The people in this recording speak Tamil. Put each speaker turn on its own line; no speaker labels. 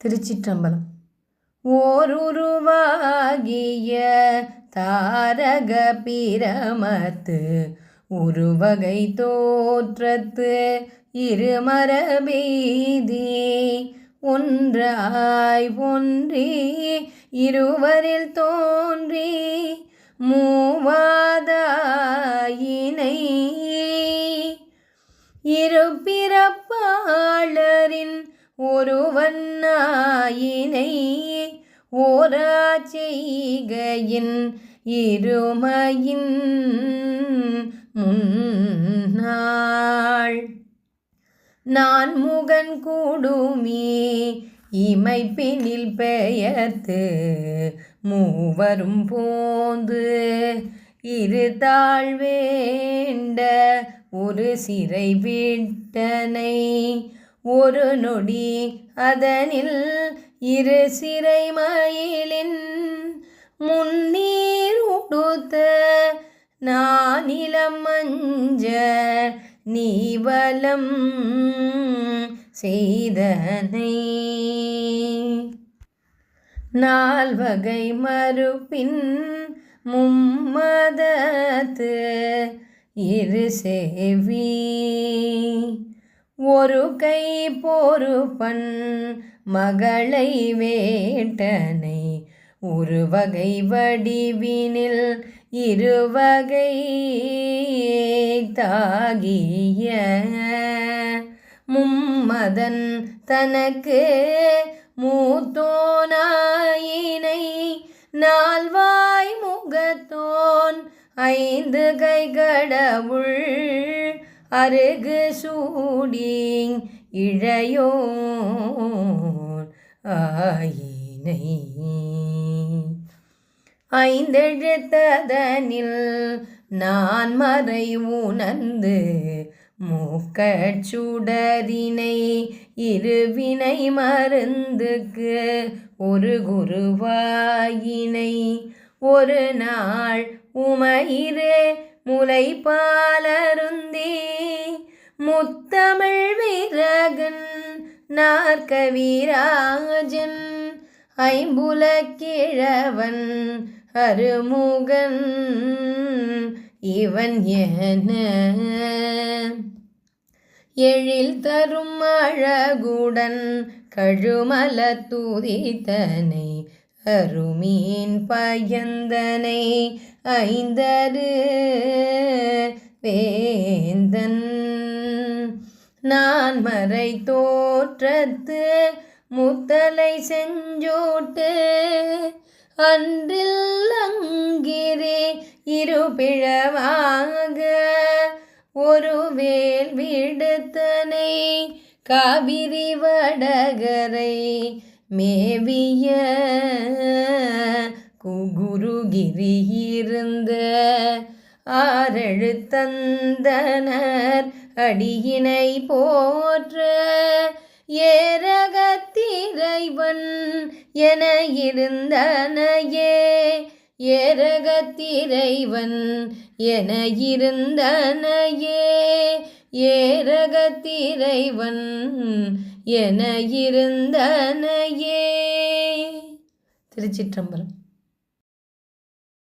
திருச்சிற்றம்பலம். ஓருருவாகிய தாரக பிரமத்து உருவகை தோற்றத்து இருமரபீதி ஒன்றாய் ஒன்றி இருவரில் தோன்றி மூவாதாயினை இருப்பிறப்பா இருபிறப்பாளரின் ஒருவன்னாயினை ஓரா செய்கையின் இருமையின் முன்னாள். நான் முகன் கூடுமே இமைப்பினில் பெயர்த்து மூவரும் போந்து இரு தாழ்வேண்ட ஒரு சிறை விட்டனை ஒரு நொடி அதனில் இரு சிறை மயிலின் முன்னீர் உடுத்த நானிலம் மஞ்ச நீவலம் செய்தனை. நால்வகை மறுப்பின் மும்மதத்து இரு சேவி. ஒரு கை பொறுப்பன் மகளை வேட்டனை. ஒரு வகை வடிவினில் இருவகை தாகிய மும்மதன் தனக்கு மூத்தோனாயினை நால்வாய் முகத்தோன் ஐந்து கை கடவுள் அருகு சூடி இழையோன் ஆயினை. ஐந்தெழுத்ததனில் நான் மறை உணர்ந்து மூக்கச்சுடரினை இருவினை மருந்துக்கு ஒரு குருவாயினை. ஒரு நாள் உமயிரு முலைப்பாலருந்தி முத்தமிழ் வீரகன் நாற்கவிராஜன் ஐம்புலக்கிழவன் அருமுகன் இவன் என. எழில் தரும் அழகுடன் கழுமல துதித்தனை அருமீன் பயந்தனை ஐந்தரு வேந்தன் நான் மறை தோற்றத்து முத்தலை செஞ்சோட்டு அன்றில் அங்கிரே இருபிழவாக ஒரு வேல் விடுத்தனை காவிரி வடகரை மேவிய குகுருகிரி இருந்த தந்தனர் அடியினை போற்ற ஏரகத்திரைவன் என இருந்தனையே. ஏரகத்திரைவன் என இருந்தனையே. ஏரகத்திரைவன் என இருந்தனையே. திருச்சிற்றம்பலம்.